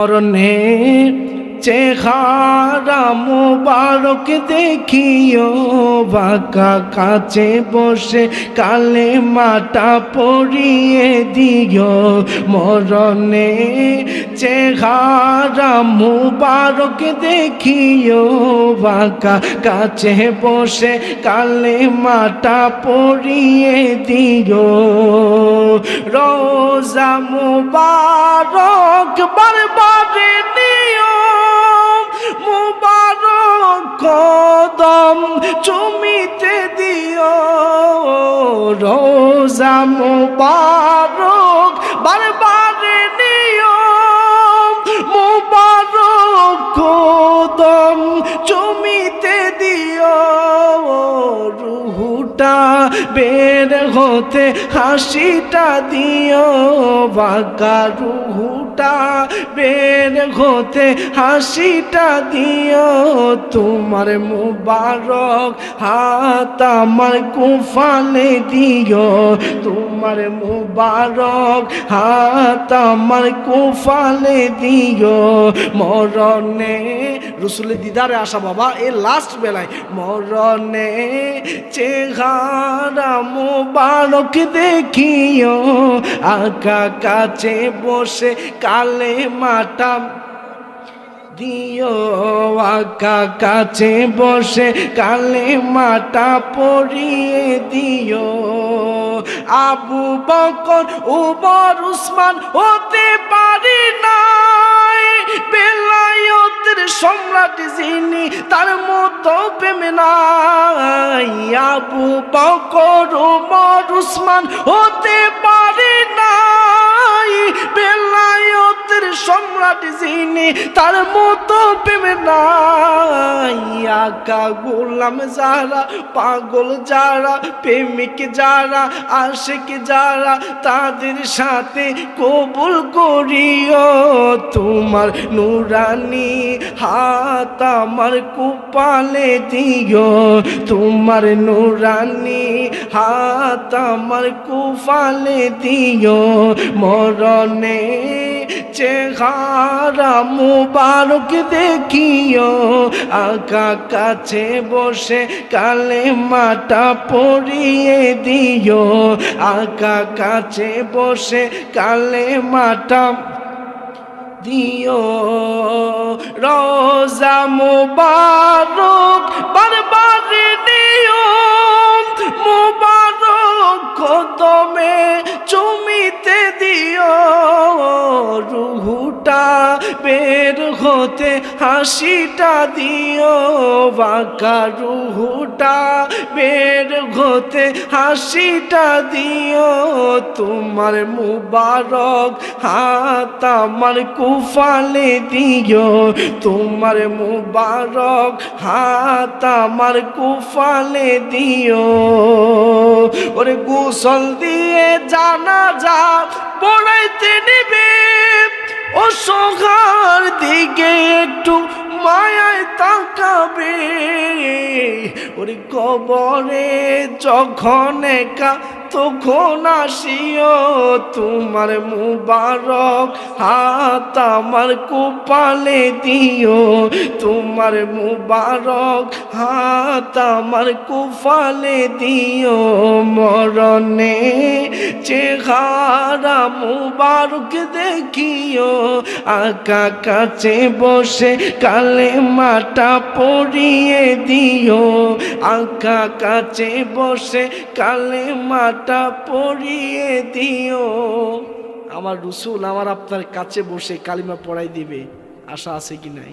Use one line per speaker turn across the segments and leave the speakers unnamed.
মরণে চেহারা মুবারক দেখিও, বাঁকা কাছে বসে কালে মাটা পড়িয়ে দিও। মরণে চেহারা মুবারক দেখিও, বাঁকা কাছে বসে কালে মাটা পড়িয়ে দিও। রোজা মুবারক বারবারে কদম চুমিতে দিও রোজা মুবারক বের হতে হাসিটা দিও, বাঁকা রুহুটা বের হতে হাসিটা দিও। তোমার মুবারক হাত আমার কুফালে দিও, তোমার মুবারক হাত আমার কুফালে দিও। মরণে রসুলের দিদারে আসা বাবা, এ লাস্ট বেলায়, মরণে চেহারা মুবারক দেখিও, আকা কাছে বসে কালে মাটা দিও, আকা কাছে বসে কালে মাটা পরিয়ে দিও। আবু বকর, উমর, উসমান হতে পারি নাই বেলায়তের সম্রাট যিনি তার মতো প্রেম নাই। আবু বকর উমর উসমান হতে পারে নাই। সম্রাট যিনি, তার মতো প্রেম নাই। আকা গোলাম যারা, পাগল যারা, প্রেমিক যারা, আশেক যারা, তাদের সাথে কবুল করিও। তোমার নুরানি হাত আমার কুপালে দিও। তোমার নুরানি হাত আমার কুফালে দিও। মরণে চেহারা মুবারক দেখিও আকা কাছে বসে কালে মাটা পরিয়ে দিও আকা কাছে বসে কালে মাটা দিও। রোজা মুবারক বারবারে দিও, মুবারক কদমে চুমিতে দিও রুহুটা বের হতে হাসিটা দিও, বাঁকা রুহুটা বের হতে হাসিটা দিও। তোমার মুবারক হাত আমার কুফালে দিও, তোমার মুবারক হাত আমার কুফালে দিও। ওরে গোসল দিয়ে জানা যা পড়াইতে নিবে ও দিকে একটু মায়ায় তাকাবে। ওরে কবরে যখন একা, তখন আসিও তোমার মুবারক হাত আমার কুপালে দিও। তোমার মুবারক হাত আমার কুফালে দিও মরণে, চেহারা মুবারক দেখিও, আকা কাছে বসে কালে মাটা পরিয়ে দিও, আকা কাছে বসে কালে মাটা পরিয়ে দিও। আমার রসুল আমার আপনার কাছে বসে কালিমা পড়াই দিবে, আশা আছে কি নাই?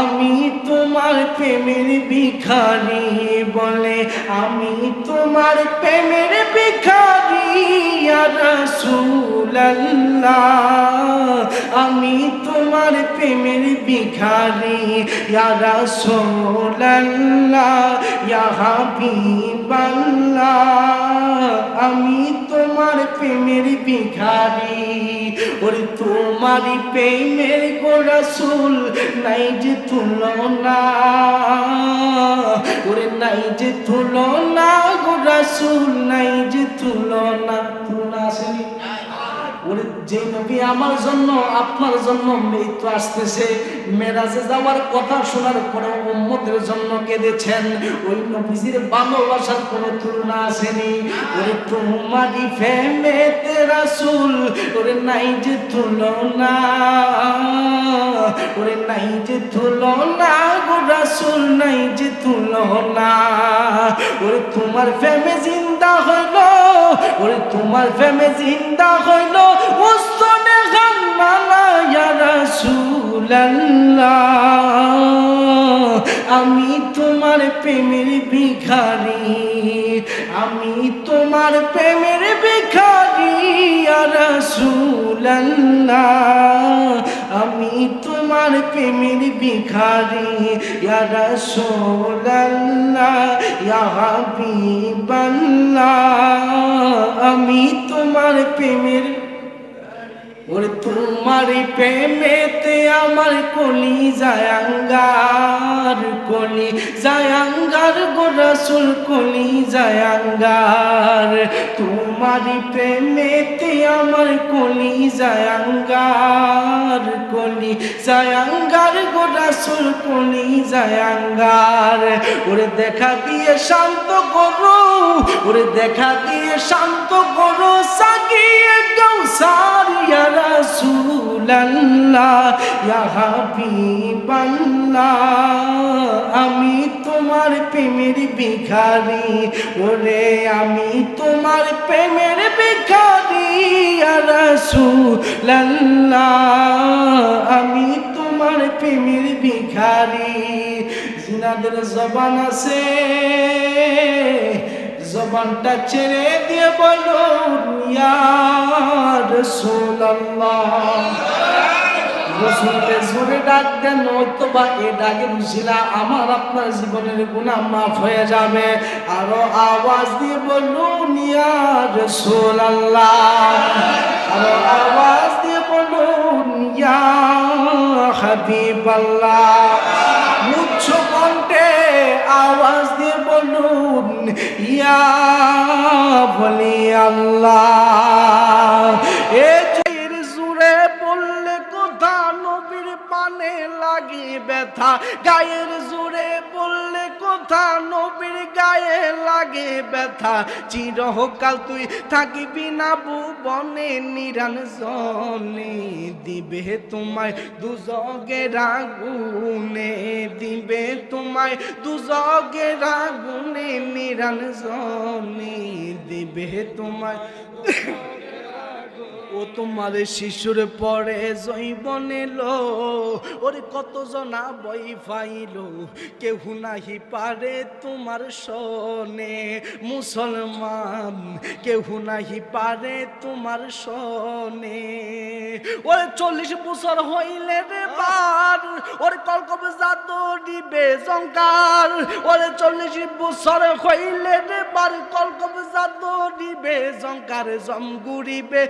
আমি তোমার প্রেমের ভিখারি বলে, আমি তোমার প্রেমের ভিখারি রাসূলুল্লাহ। আমি তোমার প্রেমের ভিখারি রাসূলুল্লাহ, ইয়া হাবিবাল্লাহ। আমি তোমার তোমার প্রেমের ভিখারি, ওরে তোমারই প্রেমের গোরাসুল নাই যে তুলনা, ওরে নাই যে তুলনা তুলনা। তুলনা আপনার জন্য তো আসতেছে, মেরাজে যাওয়ার কথা শোনার পরে উম্মতের জন্য কেঁদেছেন। ওই নবীজির ভালোবাসার কোনো তুলনা আসেনি। ওরে তোমারই ফেমেতে রাসূল, ওরে নাই যে তুলনা। ওরে নাই যে তুলনা গো রাসূল, নাই যে তুলনা ওরে তোমার ফেমে জিন্দা হইল, ওরে তোমার ফেমে জিন্দা হইল আমি তোমার প্রেমের ভিখারি, আমি তোমার প্রেমের ভিখারি, ইয়া রাসূলাল্লাহ। আমি তোমার প্রেমের ভিখারি ইয়া রাসূলাল্লাহ ইয়া আমি তোমার প্রেমের ওরে তোমার প্রেমেতে আমার কলি জায়াঙ্গার কলি জায়াঙ্গার গোরাসুল কলি জায়াঙ্গার তোমার প্রেমেতে আমার কলি জায়াঙ্গার কলি জায়াঙ্গার গোরাসুল কলি জায়াঙ্গার ওরে দেখা দিয়ে শান্ত করো, ওরে দেখা দিয়ে শান্ত করো সাকিয়ে কৌসার রাসূলাল্লাহ ইয়া আমি তোমার প্রেমের ভিখারি, ওরে আমি তোমার প্রেমের ভিখারি রাসূলাল্লাহ, আমি তোমার প্রেমের ভিখারি। জিনাদের জবান আছে জবানটা ছেড়ে দিয়ে বলো রসুলের জোরে আমার আপনার জীবনের গুণা মাফ হয়ে যাবে। আরও আওয়াজ দিয়ে বলুন, ইয়া রসুল আল্লাহ আরও আওয়াজ দিয়ে বলুন, ইয়া হাবিব আল্লাহ উচ্চ কণ্ঠে আওয়াজ দিয়ে বলুন ইয়া বলি আল্লাহ। এ জুড়ে বললে কোথা নবীর পানে লাগি ব্যথা। গায়ের জুড়ে কোথা নবীর গায়ে লাগে ব্যথা। চিরকাল তুই থাকিবি না ভুবনে নিরান জনে দিবে তোমায় দুজগের আগুনে দিবে তোমায় দুজগের আগুনে নিরান জনে দিবে তোমায়। ও তোমার শিশুর পরে জৈবন এলো। ওরে কত জনা বই ফাইল কেউ নাহি পারে তোমার শোনে। মুসলমান কেউ নাহি পারে তোমার শোনে। ওরে চল্লিশ বছর হইলে রে বার ওরে কলকবে জাত দিবে জঙ্কার ওরে চল্লিশ বছর হইলে রে বার কলকবে জাত দিবে জঙ্কার জমগুড়িবে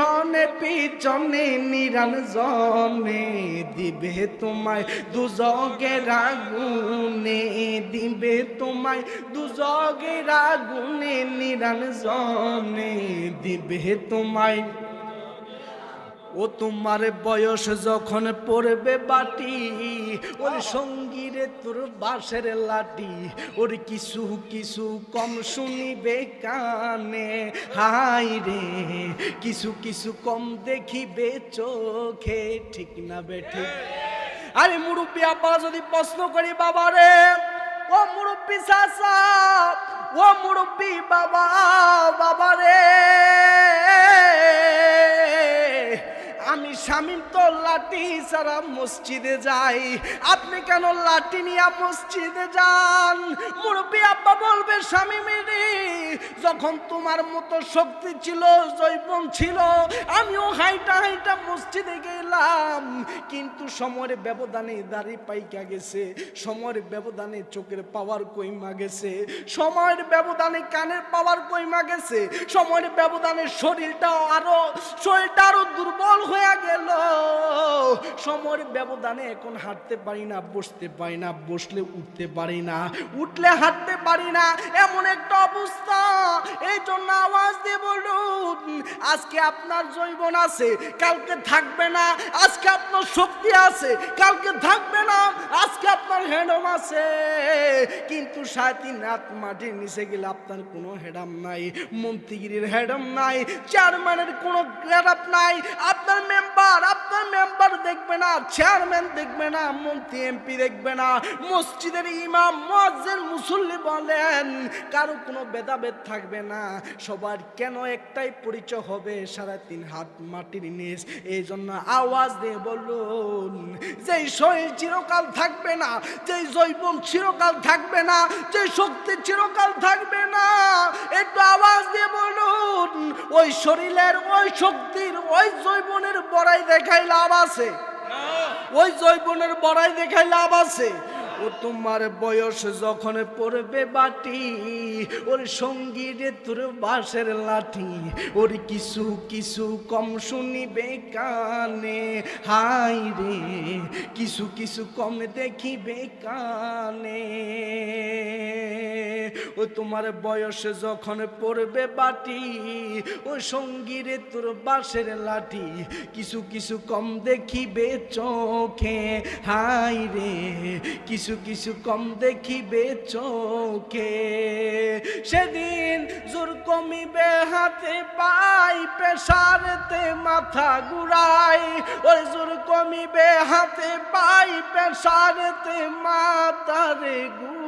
পিছনে পিছনে নিরান জনে দিবে তোমায় দুজগের আগুনে দিবে তোমায় দুজগের আগুনে নিরান জনে দিবে তোমায়। ও তোমার বয়স যখন পড়বে বাটি ওর সঙ্গীরে তোর বাসের লাটি ওর কিছু কিছু কম শুনিবে কানে। হাই রে, কিছু কিছু কম দেখিবে চোখে, ঠিক না বেঠে আরে মুরব্বী আব্বা, যদি প্রশ্ন করি বাবা রে, ও মুরব্বী চাচা, ও মুরব্বী বাবা বাবা রে। আমি স্বামীর তো লাঠি সারা মসজিদে যাই। আপনি কেন লাঠি নিয়ে মসজিদে যান? মুরব্বী আব্বা বলবে, স্বামী মেরে, যখন তোমার মতো শক্তি ছিল, জৈবন ছিল, আমিও হাইটা হাইটা মসজিদে গিয়ে দিলাম কিন্তু সময়ের ব্যবধানে দাড়ি পাইকা গেছে, সময়ের ব্যবধানে চোখের পাওয়ার কইমা গেছে, সময়ের ব্যবধানে কানের পাওয়ার কইমা গেছে, সময়ের ব্যবধানে শরীরটা আরও শরীরটা আরও দুর্বল হয়ে গেল। সময়ের ব্যবধানে এখন হাঁটতে পারি না, বসতে পারি না, বসলে উঠতে পারি না, উঠলে হাঁটতে পারি না, এমন একটা অবস্থা। এই জন্য আওয়াজ দিয়ে বলুন, আজকে আপনার জৈবন আছে কালকে থাকবে না, আজকে আপনার শক্তি আছে, কালকে থাকবে না, আজকে আপনার হেডম আছে। কিন্তু সাড়ে তিন রাত মাটির নিচে গেলে আপনার কোনো হেডাম নাই, মন্ত্রীগিরির হেডম নাই, চেয়ারম্যানের কোনো গ্রেডাপ নাই, আপনার মেম্বার আপনার মেম্বার দেখবে না, চেয়ারম্যান দেখবে না, মন্ত্রী, এমপি দেখবে না। মসজিদের ইমাম, মসজিদের মুসল্লি বলেন, কারও কোনো ভেদাভেদ থাকবে না। সবার কেন একটাই পরিচয় হবে? সাড়ে তিন হাত মাটির নিচ। এই জন্য আওয়াজ দিয়ে বলুন, যেই শরীর চিরকাল থাকবে না, যেই জৈবন চিরকাল থাকবে না যে শক্তি চিরকাল থাকবে না, একটু আওয়াজ ওই শরীরের ওই শক্তির ওই জৈবনের বড়াই দেখাই লাভ আছে। ওই জৈবনের বড়াই দেখাই লাভ আছে। ও তোমার বয়স যখন পড়বে বাটি, ওর সঙ্গীরে তোর বাসের লাঠি, ওর কিছু কিছু কম শুনিবে কানে। হাই রে, কিছু কিছু কম দেখিবে কানে। ও তোমার বয়স যখন পড়বে বাটি ও সঙ্গীরে তোর বাসের লাঠি, কিছু কিছু কম দেখিবে চোখে। হাই রে, কিছু কিছু কিছু কম দেখিবে চোখে। সেদিন জোর কমিবে হাতে পাই পেশারতে মাথা ঘুরাই। ওই জোর কমিবে হাতে পাই পেশারতে মাথারে ঘুরাই।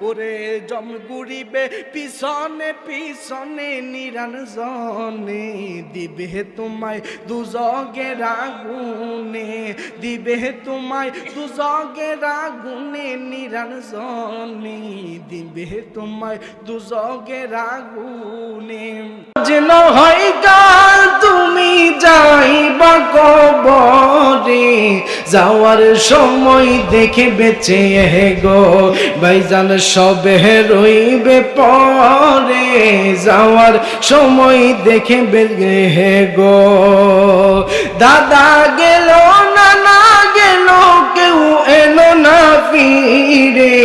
ওরে জম গুড়িবে, পিছনে পিছনে নিরান জনে। দিবে তোমায় দুজগের আগুনে, দিবে তোমায় দুজগের আগুনে নিরান জনে। দিবে তোমায় দুজগের আগুনে। যেন হয় তুমি যাইবা কবরে যাওয়ার সময় দেখে বেঁচে গো। ভাইজান সবে রইবে পরে, যাওয়ার সময় দেখে বেঁচে গো। দাদা গেল, নানা গেল, কেউ এলো না ফিরে।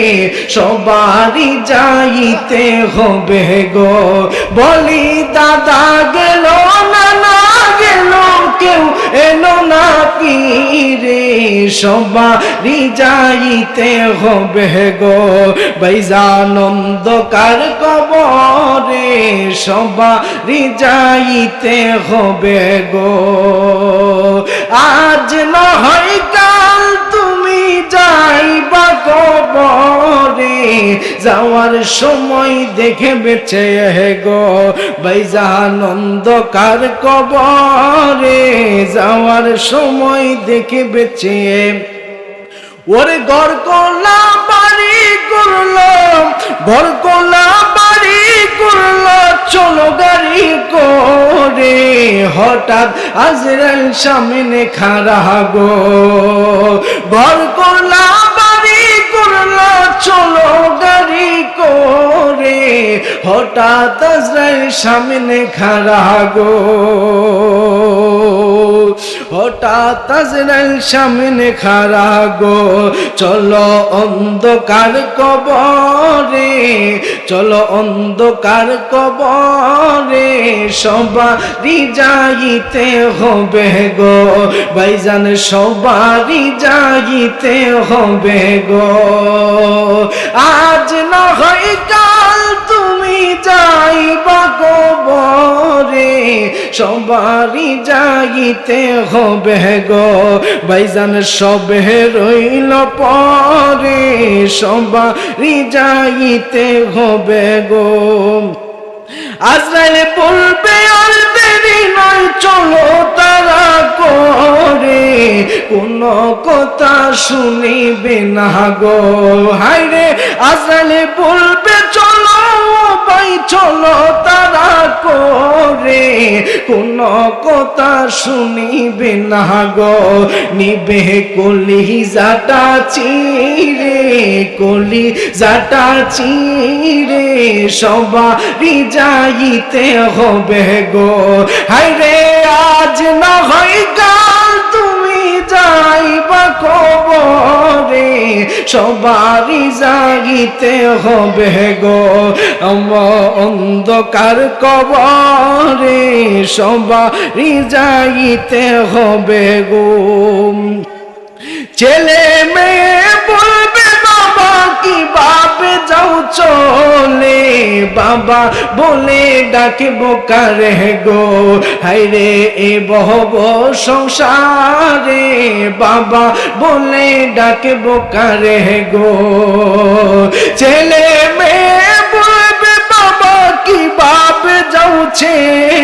সবারই যাইতে হবে গো। বলি, দাদা গেল সবারই যাইতে হবে গো। বৈজানন্দকার কবরে সবারই যাইতে হবে গো? আজ না হয় কাল যাইবা কবরে যাওয়ার সময় দেখে বেঁচে গো। বৈজানন্দকার কবরে যাওয়ার সময় দেখে বেঁচে ওরে গড় করলা বাড়ি করল ঘর করলা বাড়ি করল চলো গাড়ি করে হঠাৎ আজরাল সামনে খারা গো। করলাম করল চলো গাড়ি করে। হঠাৎ আজরাল সামনে খারা গো। হঠাৎ আজরাইল সামনে খারা গো। চলো অন্ধকার কবরে, চলো অন্ধকার কবরে। সবারই যাইতে হবে গো। ভাইজান, সবারই যাইতে হবে গো। আজ না হয় কাল তুমি যাইবা কবরে সবারই যাইতে হবে গো। ভাইজান, সবে রইল পরে, সবারই যাইতে হবে গো। আজরাইলে বলবে আর দেরি নয়, চলো তারা কোন কথা শুনিবে না গো। হাইরে আজরাইলে বলবে, চলো ভাই, চলো তারা করে। কোন কথা শুনিবে না গো। নিবে কলি জাটা চিরে কলি জাটা চিরে, সবারই যাইতে হবে গো। হায়রে, আজ না হয় কবরে সবারই জাগিতে হবে গো। অন্ধকার কবরে সবারই যাইতে হবে গো। ছেলে মেয়ে বলবে বাবা কি বাপে যাও চলে, বাবা বলে ডাকে বোকারে গো? হাইরে এ বহব সংসারে, বাবা বলে ডাকে বোকারে গো? ছেলে মেয়ে বলবে, বাবা কি বাপ যাচ্ছে রে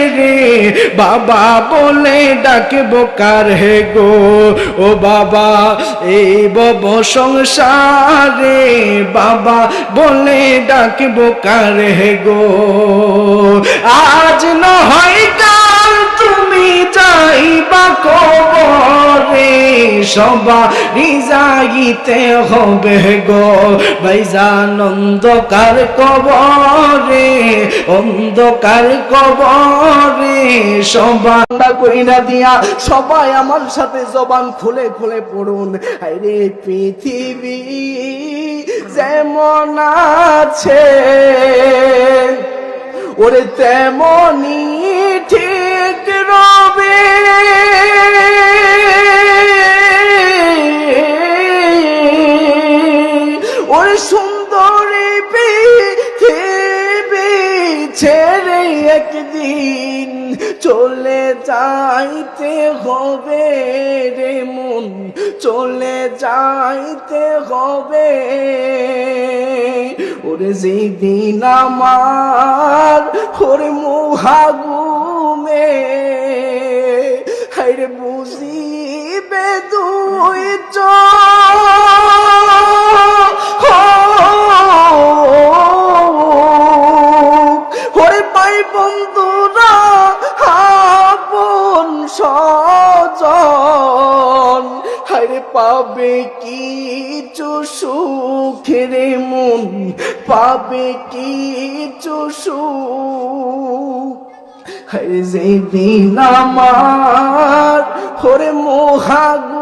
বাবা বলে ডাকবো কার হে গো? ও বাবা, এই বব সংসারে বাবা বলে ডাকবো কার হে গো? আজ নহয় কাল তুমি যাইবা কবরে সবারই যাইতে হবে গো ভাইজান অন্ধকার কবরে অন্ধকার কবরে সবাই কইরা দিয়া সবাই আমার সাথে জবান খুলে খুলে পড়ুন। আরে পৃথিবী যেমন আছে, ওরে তেমনি রবে ওরে সুন্দরী পৃথিবী ছেড়ে একদিন চলে যাইতে হবে রে মন, চলে যাইতে হবে। ওরে যেদিন আমার ওরে মোহাগুমে ওরে পাই বন্ধুরা হারে পাবে কিছু সুখের মন, পাবে কিছু সুখ। হারে যেদিন আমার, হরে মোহাগুমে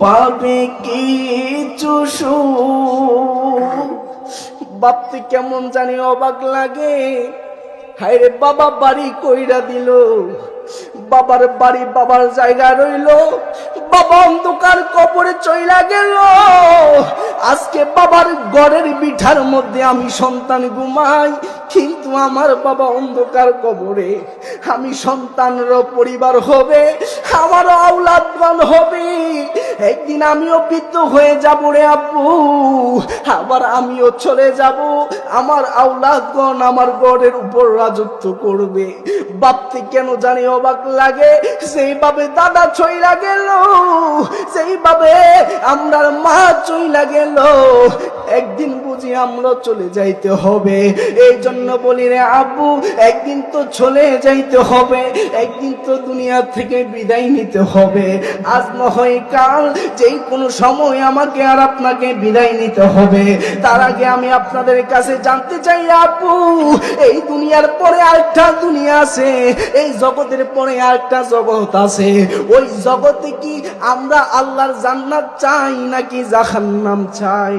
পাবে কিছু বাপতি কেমন জানি অবাক লাগে। হায় রে বাবা বাড়ি কইরা দিল। বাবার বাড়ি বাবার জায়গা রইল। বাবা অন্ধকার কবরে চইলা গেল। আজকে বাবার গড়ের বিঠার মধ্যে আমি সন্তান ঘুমাই, কিন্তু আমার বাবা অন্ধকার কবরে। আমি সন্তানের পরিবার হবে, আমার আউলাদগণ হবে। একদিন আমিও বৃদ্ধ হয়ে যাব রে আব্বু, আবার আমিও চলে যাব। আমার আউলাদগণ আমার গড়ের উপর রাজত্ব করবে। বাপতে কেন জানি অবাক লাগে সেইভাবে দাদা ছইলা গেল সেইভাবে আমরার মা চইলা গেল। একদিন বুঝি আমরা চলে যাইতে হবে। এই জন্য বলি রে আব্বু, একদিন তো চলে যাইতে হবে, একদিন তো দুনিয়া থেকে বিদায় নিতে হবে। আজ না হয় কাল যেই কোনো সময় আমাকে আর আপনাকে বিদায় নিতে হবে। তার আগে আমি আপনাদের কাছে জানতে চাই আপু এই দুনিয়ার পরে আরেকটা দুনিয়া আছে, এই জগতের পরে আরেকটা জগৎ আছে। ওই জগতে কি আমরা আল্লাহর জান্নাত চাই নাকি জাহান্নাম চাই?